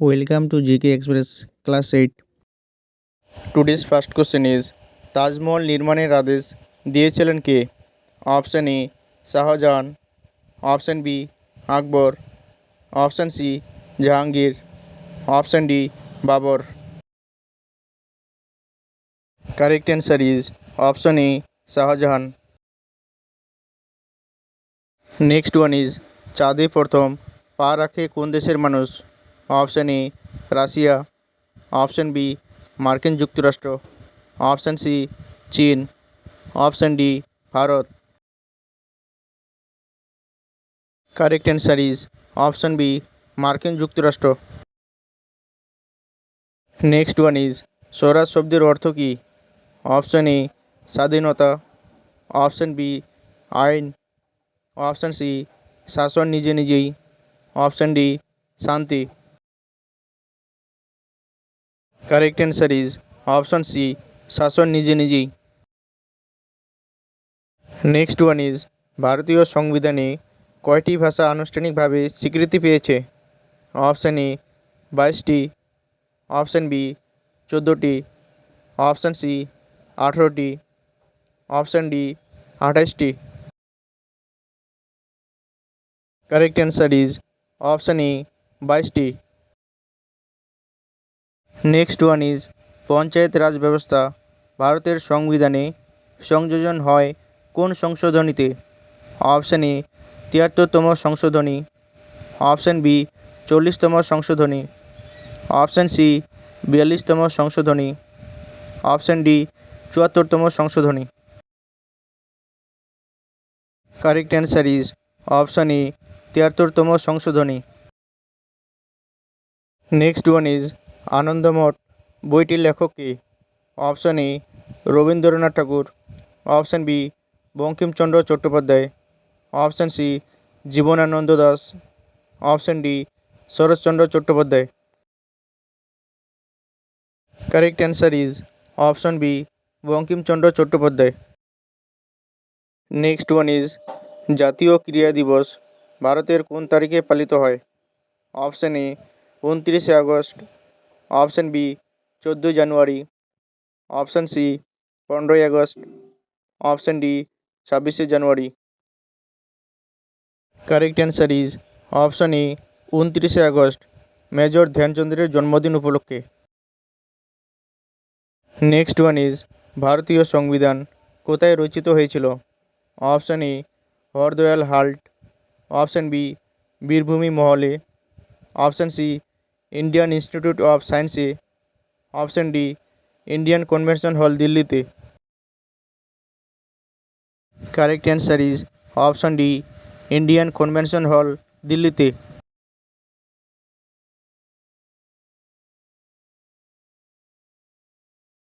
Welcome to GK Express, Class 8. Today's first question is Taj Mahal নির্মাণের আদেশ দিয়েছিলেন কে? Option A Shah Jahan option B Akbar option C Jahangir option D Babur correct answer is option A Shah Jahan next one is চাঁদে প্রথম পা রাখে কোন দেশের মানুষ? Option A Russia option B মার্কিন যুক্তরাষ্ট্র অপশন সি চীন option D Bharat correct answer is option B মার্কিন যুক্তরাষ্ট্র নেক্সট ওয়ান ইজ স্বরাজ শব্দের অর্থ কী অপশন এ স্বাধীনতা অপশন বি আইন অপশন সি শাসন নিজে নিজেই অপশন ডি শান্তি correct answer is option C শাসন নিজে নিজেই। নেক্সট ওয়ান ইজ ভারতীয় সংবিধানে কয়টি ভাষা আনুষ্ঠানিকভাবে স্বীকৃতি পেয়েছে? অপশন এ বাইশটি। অপশন বি চোদ্দোটি। অপশন সি আঠেরোটি। অপশন ডি আঠাশটি correct answer is option A বাইশটি। Next one is panchayat raj ব্যবস্থা। ভারতের সংবিধানে সংযোজন হয় কোন সংশোধনীতে? অপশন এ তিয়াত্তরতম সংশোধনী। অপশন বি চল্লিশতম সংশোধনী। অপশন সি বিয়াল্লিশতম সংশোধনী। অপশন ডি চুয়াত্তরতম সংশোধনী। Correct answer is option A তিয়াত্তরতম সংশোধনী। Next one is Anandamath. বইটির লেখক কে? Option A, Rabindranath Thakur. Option B, Bankimchandra Chattopadhyay. Option C, Jibanananda Das. Option D, Saratchandra Chattopadhyay. Correct answer is option B Bankimchandra Chattopadhyay. Next one is জাতীয় ক্রীড়া দিবস, ভারতের কোন তারিখে পালিত হয়? অপশন এ উনত্রিশে আগস্ট অপশন বি, চোদ্দোই জানুয়ারি। অপশন সি, পনেরোই আগস্ট। অপশন ডি, ছাব্বিশে জানুয়ারি। Correct answer is option A উনত্রিশে আগস্ট মেজর ধ্যানচন্দ্রের জন্মদিন উপলক্ষে। নেক্সট ওয়ান ইজ ভারতীয় সংবিধান, কোথায় রচিত হয়েছিল? অপশন এ হরদয়াল হাল্ট। অপশন বি বীরভূমি মহলে। Option C Indian Institute of সায়েন্সে option D, Indian Convention Hall দিল্লিতে। Correct answer is option D, Indian Convention Hall দিল্লিতে।